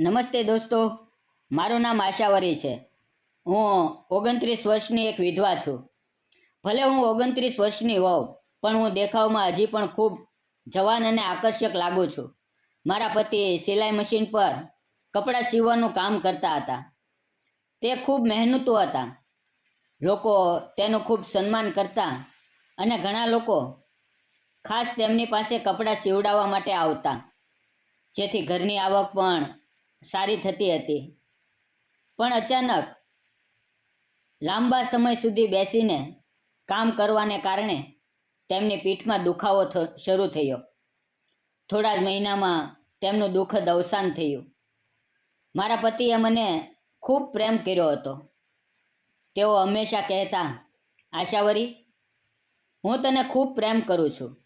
નમસ્તે દોસ્તો, મારું નામ આશાવરી છે. હું ઓગણત્રીસ વર્ષની એક વિધવા છું. ભલે હું ઓગણત્રીસ વર્ષની હોઉં, પણ હું દેખાવમાં હજી પણ ખૂબ જવાન અને આકર્ષક લાગુ છું. મારા પતિ સિલાઈ મશીન પર કપડાં સીવવાનું કામ કરતા હતા. તે ખૂબ મહેનતુ હતા. લોકો તેનું ખૂબ સન્માન કરતા અને ઘણા લોકો ખાસ તેમની પાસે કપડાં સીવડાવવા માટે આવતા. જેથી ઘરની આવક પણ સારી થતી હતી. પણ અચાનક લાંબા સમય સુધી બેસીને કામ કરવાને કારણે તેમની પીઠમાં દુખાવો શરૂ થયો. થોડા જ મહિનામાં તેમનું દુઃખદ અવસાન થયું. મારા પતિએ મને ખૂબ પ્રેમ કર્યો હતો. તેઓ હંમેશા કહેતા, આશાવરી, હું તને ખૂબ પ્રેમ કરું છું.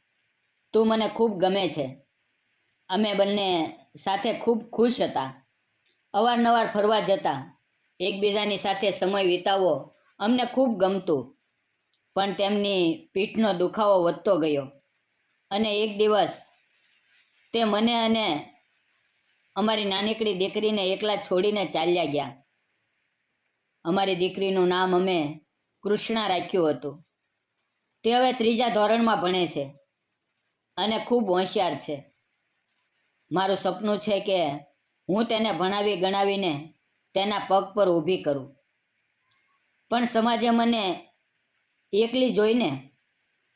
તું મને ખૂબ ગમે છે. અમે બંને સાથે ખૂબ ખુશ હતા. અવારનવાર ફરવા જતા. એકબીજાની સાથે સમય વિતાવવો અમને ખૂબ ગમતું. પણ તેમની પીઠનો દુખાવો વધતો ગયો. અને એક દિવસ તે મને અને અમારી નાનકડી દીકરીને એકલા છોડીને ચાલ્યા ગયા. અમારી દીકરીનું નામ અમે કૃષ્ણા રાખ્યું હતું. તે હવે ત્રીજા ધોરણમાં ભણે છે અને ખૂબ હોશિયાર છે. મારું સપનું છે કે હું તેને ભણાવી ગણાવીને તેના પગ પર ઊભી કરું. પણ સમાજે મને એકલી જોઈને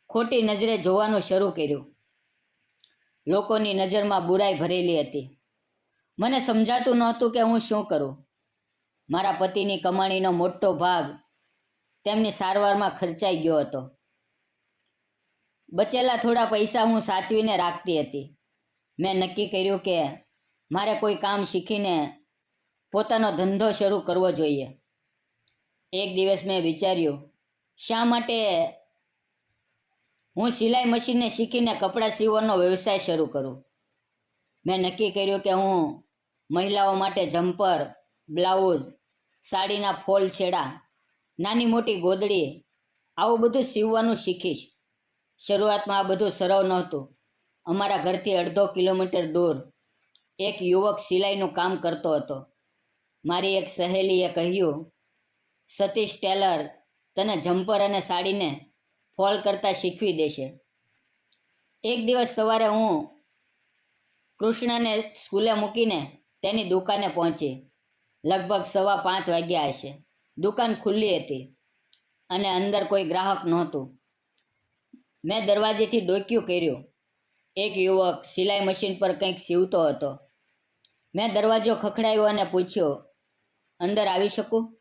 ખોટી નજરે જોવાનું શરૂ કર્યું. લોકોની નજરમાં બુરાઈ ભરેલી હતી. મને સમજાતું નહોતું કે હું શું કરું. મારા પતિની કમાણીનો મોટો ભાગ તેમની સારવારમાં ખર્ચાઈ ગયો હતો. બચેલા થોડા પૈસા હું સાચવીને રાખતી હતી. મેં નક્કી કર્યું કે મારે કોઈ કામ શીખીને પોતાનો ધંધો શરૂ કરવો જોઈએ. એક દિવસ મેં વિચાર્યું, શા માટે હું સિલાઈ મશીનને શીખીને કપડાં સીવવાનો વ્યવસાય શરૂ કરું? મેં નક્કી કર્યું કે હું મહિલાઓ માટે જમ્પર, બ્લાઉઝ, સાડીના ફોલ છેડા, નાની મોટી ગોદડી, આવું બધું સીવવાનું શીખીશ. શરૂઆતમાં આ બધું સરળ નહોતું. અમારા ઘરથી અડધો કિલોમીટર દૂર. એક યુવક સિલાઈનું કામ કરતો હતો. મારી એક સહેલીએ કહ્યું, સતીશ ટેલર તને જમ્પર અને સાડીને ફોલ કરતાં શીખવી દેશે. એક દિવસ સવારે હું કૃષ્ણને સ્કૂલે મૂકીને તેની દુકાને પહોંચી. લગભગ સવા પાંચ વાગ્યા હશે. દુકાન ખુલ્લી હતી અને અંદર કોઈ ગ્રાહક નહોતું. મેં દરવાજેથી ડોક્યું કર્યું. એક યુવક સિલાઈ મશીન પર કંઈક સીવતો હતો. મેં દરવાજો ખખડાવ્યો અને પૂછ્યો, અંદર આવી શકું?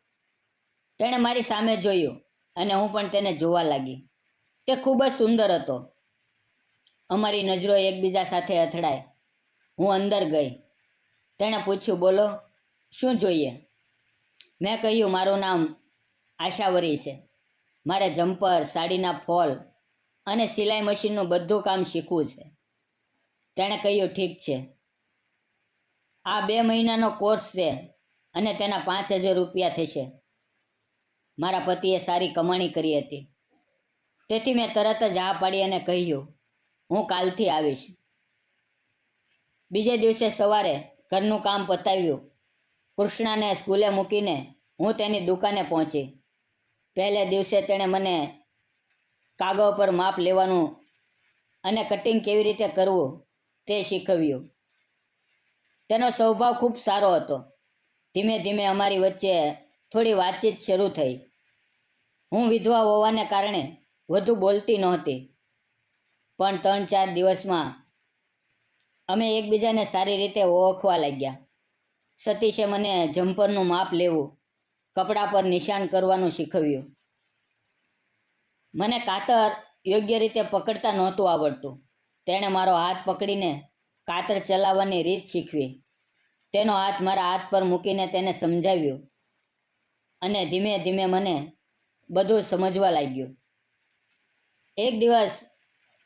તેણે મારી સામે જોયું અને હું પણ તેને જોવા લાગી. તે ખૂબ જ સુંદર હતો. અમારી નજરો એકબીજા સાથે અથડાય. હું અંદર ગઈ. તેણે પૂછ્યું, બોલો, શું જોઈએ? મેં કહ્યું, મારું નામ આશાવરી છે. મારે જમ્પર, સાડીના ફોલ અને સિલાઈ મશીનનું બધું કામ શીખવું છે. તેણે કહ્યું, ઠીક છે. આ બે મહિનાનો કોર્સ છે અને તેના પાંચ હજાર રૂપિયા થશે. મારા પતિએ સારી કમાણી કરી હતી. તેથી મેં તરત જ હા પાડી અને કહ્યું, હું કાલથી આવીશ. બીજે દિવસે સવારે ઘરનું કામ પતાવ્યું. કૃષ્ણાને સ્કૂલે મૂકીને હું તેની દુકાને પહોંચી. પહેલે દિવસે તેણે મને કાગળ પર માપ લેવાનું અને કટિંગ કેવી રીતે કરવું તે શીખવ્યું. તેનો સ્વભાવ ખૂબ સારો હતો. ધીમે ધીમે અમારી વચ્ચે થોડી વાતચીત શરૂ થઈ. હું વિધવા હોવાને કારણે વધુ બોલતી નહોતી. પણ ત્રણ ચાર દિવસમાં અમે એકબીજાને સારી રીતે ઓળખવા લાગ્યા. સતીશે મને જમ્પરનું માપ લેવું, કપડા પર નિશાન કરવાનું શીખવ્યું. મને કાતર યોગ્ય રીતે પકડતા નહોતું આવડતું. તેણે મારો હાથ પકડીને કાતર ચલાવવાની રીત શીખવી. તેનો હાથ મારા હાથ પર મૂકીને તેને સમજાવ્યું અને ધીમે ધીમે મને બધું સમજવા લાગ્યું. એક દિવસ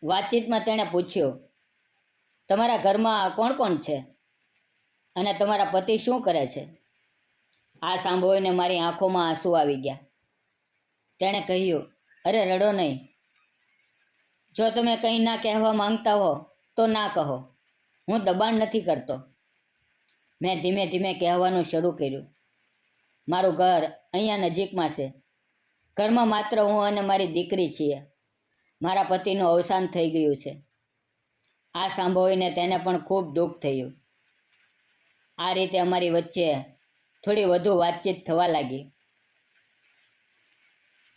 વાતચીતમાં તેણે પૂછ્યું, તમારા ઘરમાં કોણ કોણ છે? અને તમારા પતિ શું કરે છે? આ સાંભળીને મારી આંખોમાં આંસુ આવી ગયા. તેણે કહ્યું, અરે, રડો નહીં. જો તમે કંઈ ના કહેવા માંગતા હો, તો ના કહો. હું દબાણ નથી કરતો. મેં ધીમે ધીમે કહેવાનું શરૂ કર્યું. મારું ઘર અહીંયા નજીકમાં છે. ઘરમાં માત્ર હું અને મારી દીકરી છીએ. મારા પતિનું અવસાન થઈ ગયું છે. આ સાંભળીને તેને પણ ખૂબ દુઃખ થયું. આ રીતે અમારી વચ્ચે થોડી વધુ વાતચીત થવા લાગી.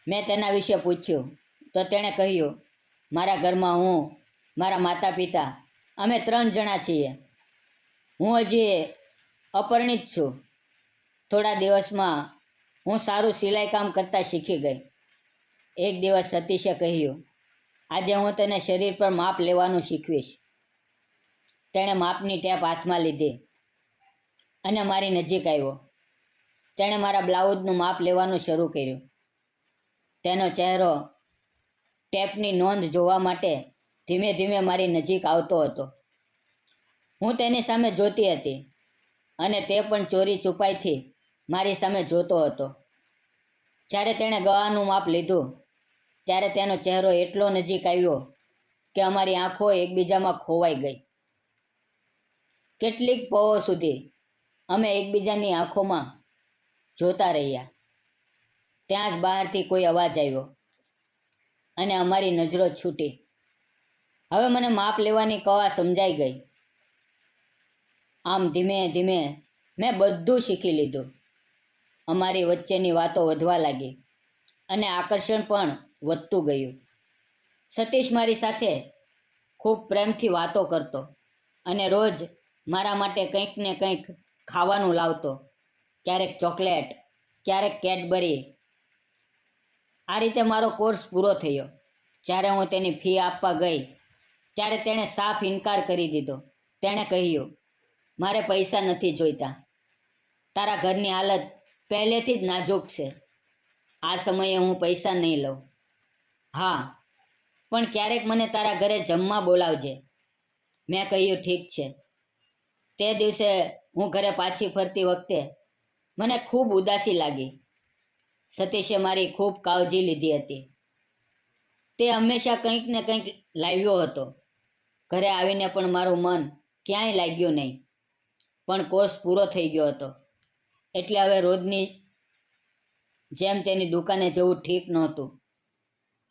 મેં તેના વિશે પૂછ્યું તો તેણે કહ્યું, મારા ઘરમાં હું, મારા માતા પિતા અમે ત્રણ જણા છીએ. હું હજી અપરિણિત છું. થોડા દિવસમાં હું સારું સિલાઈ કામ કરતાં શીખી ગઈ. એક દિવસ સતીશે કહ્યું, આજે હું તને શરીર પર માપ લેવાનું શીખવીશ. તેણે માપની ટેપ હાથમાં લીધી અને મારી નજીક આવ્યો. તેણે મારા બ્લાઉઝનું માપ લેવાનું શરૂ કર્યું. તેનો ચહેરો ટેપની નોંધ જોવા માટે ધીમે ધીમે મારી નજીક આવતો હતો. હું તેની સામે જોતી હતી અને તે પણ ચોરી છુપાઈથી મારી સામે જોતો હતો. જ્યારે તેણે ગવાનું માપ લીધું, ત્યારે તેનો ચહેરો એટલો નજીક આવ્યો કે અમારી આંખો એકબીજામાં ખોવાઈ ગઈ. કેટલીક પહો સુધી અમે એકબીજાની આંખોમાં જોતા રહ્યા. ત્યાં જ બહારથી કોઈ અવાજ આવ્યો અને અમારી નજરો છૂટી. હવે મને માપ લેવાની કવા સમજાઈ ગઈ. આમ ધીમે ધીમે મેં બધું શીખી લીધું. અમારી વચ્ચેની વાતો વધવા લાગી અને આકર્ષણ પણ વધતું ગયું. સતીશ મારી સાથે ખૂબ પ્રેમથી વાતો કરતો અને રોજ મારા માટે કંઈક ને કંઈક ખાવાનું લાવતો. ક્યારેક ચોકલેટ, ક્યારેક કેડબરી. આ રીતે મારો કોર્સ પૂરો થયો. જ્યારે હું તેની ફી આપવા ગઈ ત્યારે તેણે સાફ ઇનકાર કરી દીધો. તેણે કહ્યું, મારે પૈસા નથી જોઈતા. તારા ઘરની હાલત પહેલેથી જ નાજુક છે. આ સમયે હું પૈસા નહીં લઉં. હા, પણ ક્યારેક મને તારા ઘરે જમવા બોલાવજે. મેં કહ્યું, ઠીક છે. તે દિવસે હું ઘરે પાછી ફરતી વખતે મને ખૂબ ઉદાસી લાગી. સતીશે મારી ખૂબ કાળજી લીધી હતી. તે હંમેશા કંઈક ને કંઈક લાવ્યો હતો. ઘરે આવીને પણ મારું મન ક્યાંય લાગ્યું નહીં. પણ કોર્સ પૂરો થઈ ગયો હતો. એટલે હવે રોજની જેમ તેની દુકાને જવું ઠીક નહોતું.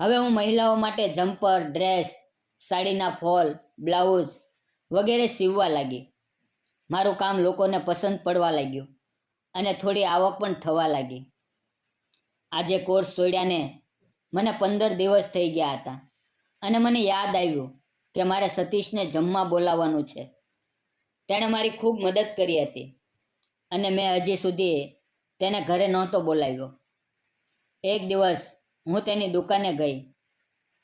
હવે હું મહિલાઓ માટે જમ્પર, ડ્રેસ, સાડીના ફોલ, બ્લાઉઝ વગેરે સીવવા લાગી. મારું કામ લોકોને પસંદ પડવા લાગ્યું અને થોડી આવક પણ થવા લાગી. આજે કોર્સ છોડ્યાને મને પંદર દિવસ થઈ ગયા હતા અને મને યાદ આવ્યું કે મારે સતીશને જમવા બોલાવવાનું છે. તેણે મારી ખૂબ મદદ કરી હતી અને મેં હજી સુધી તેને ઘરે નહોતો બોલાવ્યો. એક દિવસ હું તેની દુકાને ગઈ.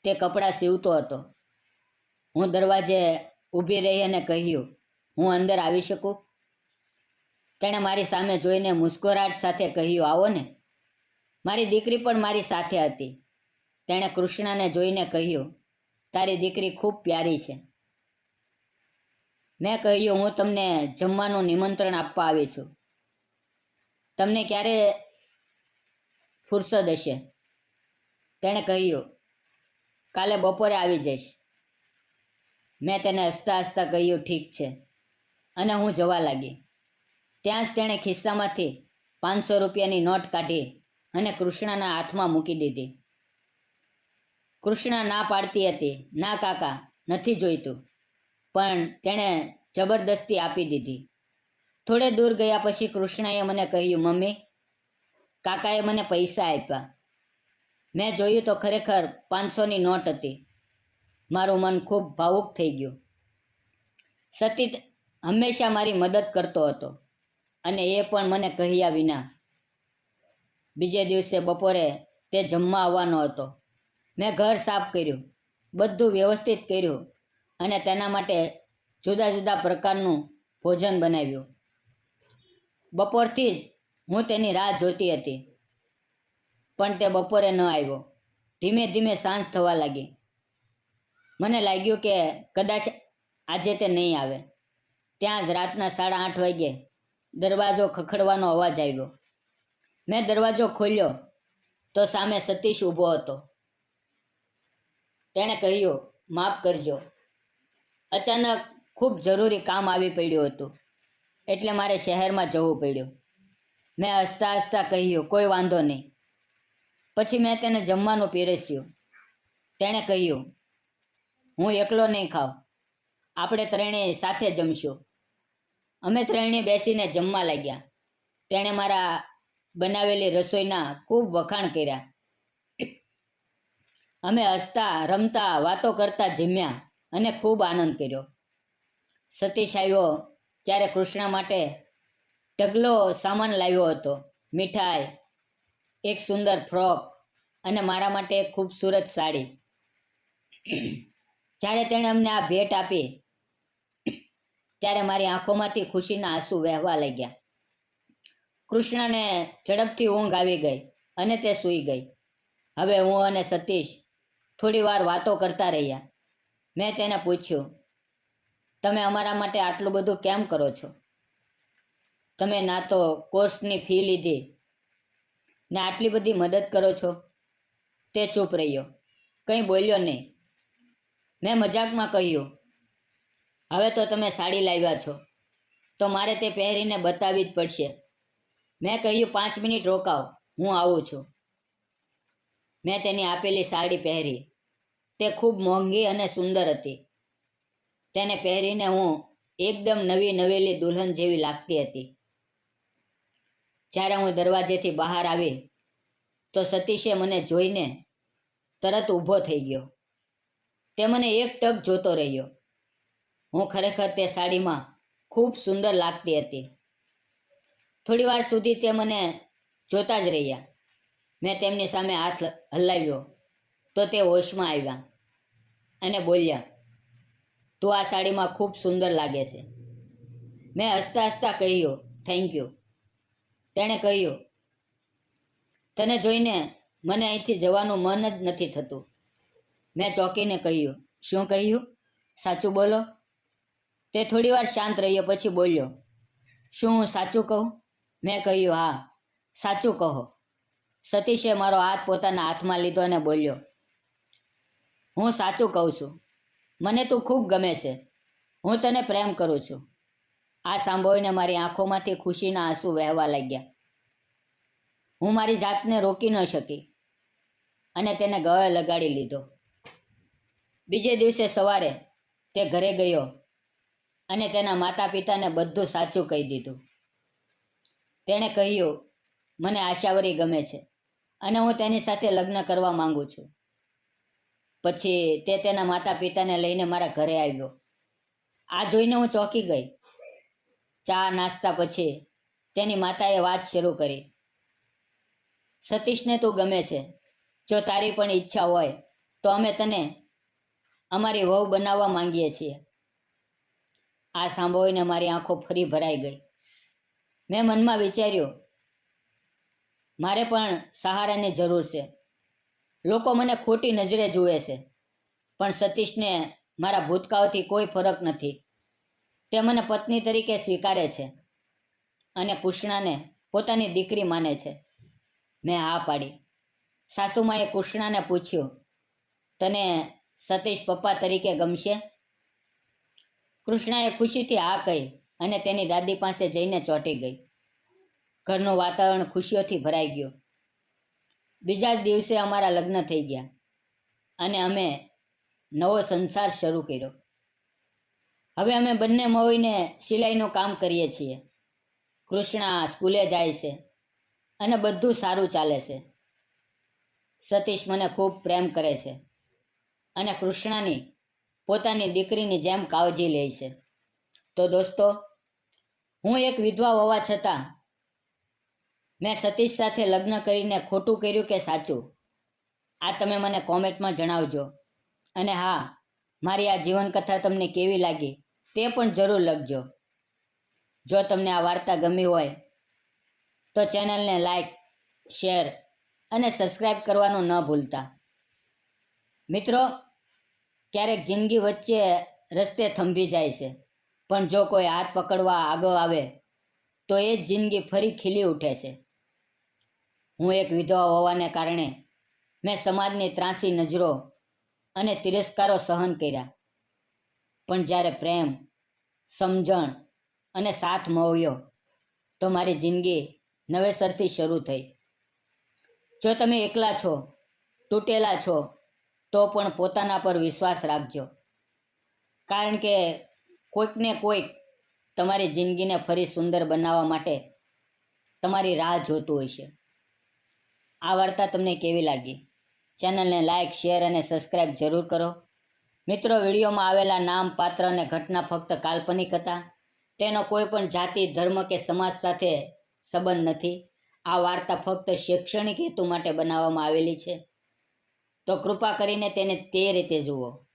તે કપડાં સીવતો હતો. હું દરવાજે ઊભી રહી અને કહ્યું, હું અંદર આવી શકું? તેણે મારી સામે જોઈને મુસ્કુરાટ સાથે કહ્યું, આવો ને. મારી દીકરી પણ મારી સાથે હતી. તેણે કૃષ્ણાને જોઈને કહ્યું તારી દીકરી ખૂબ પ્યારી છે. મેં કહ્યું, હું તમને જમવાનું નિમંત્રણ આપવા આવી છું. તમને ક્યારે ફુરસદ હશે? તેણે કહ્યું, કાલે બપોરે આવી જઈશ. મેં તેને હસતા હસતા કહ્યું, ઠીક છે. અને હું જવા લાગી. ત્યાં જ તેણે ખિસ્સામાંથી પાંચસો રૂપિયાની નોટ કાઢી અને કૃષ્ણાના હાથમાં મૂકી દીધી. કૃષ્ણા ના પાડતી હતી. ના કાકા, નથી જોઈતું. પણ તેણે જબરદસ્તી આપી દીધી. થોડે દૂર ગયા પછી કૃષ્ણાએ મને કહ્યું, મમ્મી, કાકાએ મને પૈસા આપ્યા. મેં જોયું તો ખરેખર પાંચસોની નોટ હતી. મારું મન ખૂબ ભાવુક થઈ ગયું. સતીત હંમેશા મારી મદદ કરતો હતો અને એ પણ મને કહ્યા વિના. બીજે દિવસે બપોરે તે જમવા આવવાનો હતો. મેં ઘર સાફ કર્યું, બધું વ્યવસ્થિત કર્યું અને તેના માટે જુદા જુદા પ્રકારનું ભોજન બનાવ્યું. બપોરથી જ હું તેની રાહ જોતી હતી, પણ તે બપોરે ન આવ્યો. ધીમે ધીમે સાંજ થવા લાગી. મને લાગ્યું કે કદાચ આજે તે નહીં આવે. ત્યાં જ રાતના સાડા આઠ વાગ્યે દરવાજો ખખડવાનો અવાજ આવ્યો. મેં દરવાજો ખોલ્યો તો સામે સતીશ ઊભો હતો. તેણે કહ્યું, માફ કરજો. અચાનક ખૂબ જરૂરી કામ આવી પડ્યું હતું, એટલે મારે શહેરમાં જવું પડ્યું. મેં હસતા હસતા કહ્યું, કોઈ વાંધો નહીં. પછી મેં તેને જમવાનું પીરસ્યું. તેણે કહ્યું, હું એકલો નહીં ખાઉં. આપણે ત્રણેય સાથે જમશું. અમે ત્રણેય બેસીને જમવા લાગ્યા. તેણે મારા બનાવેલી રસોઈના ખૂબ વખાણ કર્યા. અમે હસતા, રમતા, વાતો કરતા જીમ્યા અને ખૂબ આનંદ કર્યો. સતીશ આવ્યો ત્યારે કૃષ્ણ માટે ઢગલો સામાન લાવ્યો હતો. મીઠાઈ, એક સુંદર ફ્રોક અને મારા માટે એક ખૂબસૂરત સાડી. જ્યારે તેણે અમને આ ભેટ આપી, ત્યારે મારી આંખોમાંથી ખુશીના આંસુ વહેવા લાગ્યા. કૃષ્ણને ઝડપથી ઊંઘ આવી ગઈ અને તે સૂઈ ગઈ. હવે હું અને સતીશ થોડી વાર વાતો કરતા રહ્યા. મેં તેને પૂછ્યું, તમે અમારા માટે આટલું બધું કેમ કરો છો? તમે ના તો કોર્સની ફી લીધી ને આટલી બધી મદદ કરો છો. તે ચૂપ રહ્યો, કંઈ બોલ્યો નહીં. મેં મજાકમાં કહ્યું, હવે તો તમે સાડી લાવ્યા છો, તો મારે તે પહેરીને બતાવવી જ પડશે. મેં કહ્યું, પાંચ મિનિટ રોકાવ હું આવું છું. મેં તેની આપેલી સાડી પહેરી. તે ખૂબ મોંઘી અને સુંદર હતી. તેને પહેરીને હું એકદમ નવી નવેલી દુલ્હન જેવી લાગતી હતી. જ્યારે હું દરવાજેથી બહાર આવી, તો સતીશે મને જોઈને તરત ઊભો થઈ ગયો. તે મને એક ટક જોતો રહ્યો. હું ખરેખર તે સાડીમાં ખૂબ સુંદર લાગતી હતી. થોડી વાર સુધી તે મને જોતા જ રહ્યા. મેં તેમની સામે હાથ હલાવ્યો. તો તે હોશમાં આવ્યા અને બોલ્યા, તું આ સાડીમાં ખૂબ સુંદર લાગે છે. મેં હસતા હસતા કહ્યું થેન્ક યુ તેણે કહ્યું, તને જોઈને મને અહીંથી જવાનું મન જ નથી થતું. મેં ચોંકીને કહ્યું, શું કહ્યું? સાચું બોલો. તે થોડીવાર શાંત રહ્યો, પછી બોલ્યો, શું હું સાચું કહું? મેં કહ્યું, હા, સાચું કહો. સતીશે મારો હાથ પોતાના હાથમાં લીધો અને બોલ્યો, હું સાચું કહું છું. મને તું ખૂબ ગમે છે. હું તને પ્રેમ કરું છું. આ સાંભળીને મારી આંખોમાંથી ખુશીના આંસુ વહેવા લાગ્યા. હું મારી જાતને રોકી ન શકી અને તેને ગળે લગાડી લીધો. બીજે દિવસે સવારે તે ઘરે ગયો અને તેના માતા પિતાને બધું સાચું કહી દીધું. તેણે કહ્યું, મને આશાવરી ગમે છે. અને હું તેની સાથે લગ્ન કરવા માંગુ છું. પછી તે તેના માતા પિતાને લઈને મારા ઘરે આવ્યો. આ જોઈને હું ચોંકી ગઈ. ચા, નાસ્તા પછી તેની માતાએ વાત શરૂ કરી. સતીશને તું ગમે છે. જો તારી પણ ઈચ્છા હોય, તો અમે તને અમારી વહુ બનાવવા માંગીએ છીએ. આ સાંભળીને મારી આંખો ફરી ભરાઈ ગઈ. મેં મનમાં વિચાર્યું મારે પણ સહારાની જરૂર છે. લોકો મને ખોટી નજરે જુએ છે, પણ સતીશને મારા ભૂતકાળથી કોઈ ફરક નથી. તે મને પત્ની તરીકે સ્વીકારે છે અને કૃષ્ણાને પોતાની દીકરી માને છે. મેં હા પાડી. સાસુમાએ કૃષ્ણાને પૂછ્યું, તને સતીશ પપ્પા તરીકે ગમશે? કૃષ્ણાએ ખુશીથી હા કહી અને તેની દાદી પાસે જઈને ચોંટી ગઈ. ઘરનું વાતાવરણ ખુશીઓથી ભરાઈ ગયું. બીજા જ દિવસે અમારા લગ્ન થઈ ગયા અને અમે નવો સંસાર શરૂ કર્યો. હવે અમે બંને મળીને સિલાઈનું કામ કરીએ છીએ. કૃષ્ણા સ્કૂલે જાય છે અને બધું સારું ચાલે છે. સતીશ મને ખૂબ પ્રેમ કરે છે અને કૃષ્ણાની પોતાની દીકરીની જેમ કાળજી લે છે. તો દોસ્તો, હું એક વિધવા હોવા છતાં મેં સતીશ સાથે લગ્ન કરીને ખોટું કર્યું કે સાચું? આ તમે મને કોમેન્ટમાં જણાવજો. અને હા, મારી આ જીવનકથા તમને કેવી લાગી તે પણ જરૂર લખજો. જો તમને આ વાર્તા ગમી હોય, તો ચેનલને લાઈક, શેર અને સબસ્ક્રાઈબ કરવાનું ન ભૂલતા. મિત્રો, ક્યારેક જિંદગી વચ્ચે રસ્તે થંભી જાય છે, પણ જો કોઈ હાથ પકડવા આગળ આવે, તો એ જ જિંદગી ફરી ખીલી ઉઠે છે. હું એક વિધવા હોવાને કારણે મેં સમાજની ત્રાસી નજરો અને તિરસ્કારો સહન કર્યા. પણ જ્યારે પ્રેમ, સમજણ અને સાથ મળ્યો, તો મારી જિંદગી નવેસરથી શરૂ થઈ. જો તમે એકલા છો, તૂટેલા છો, તો પણ પોતાના પર વિશ્વાસ રાખજો. કારણ કે કોઈકને કોઈક તમારી જિંદગીને ફરી સુંદર બનાવવા માટે તમારી રાહ જોતું હશે આ વાર્તા તમને કેવી લાગી? ચેનલને લાઇક શેર અને સબસ્ક્રાઈબ જરૂર કરો. મિત્રો, વિડીયોમાં આવેલા નામ, પાત્ર અને ઘટના ફક્ત કાલ્પનિક હતા. તેનો કોઈ પણ જાતિ, ધર્મ કે સમાજ સાથે સંબંધ નથી. આ વાર્તા ફક્ત શૈક્ષણિક હેતુ માટે બનાવવામાં આવેલી છે. તો કૃપા કરીને તેને તે રીતે જુઓ.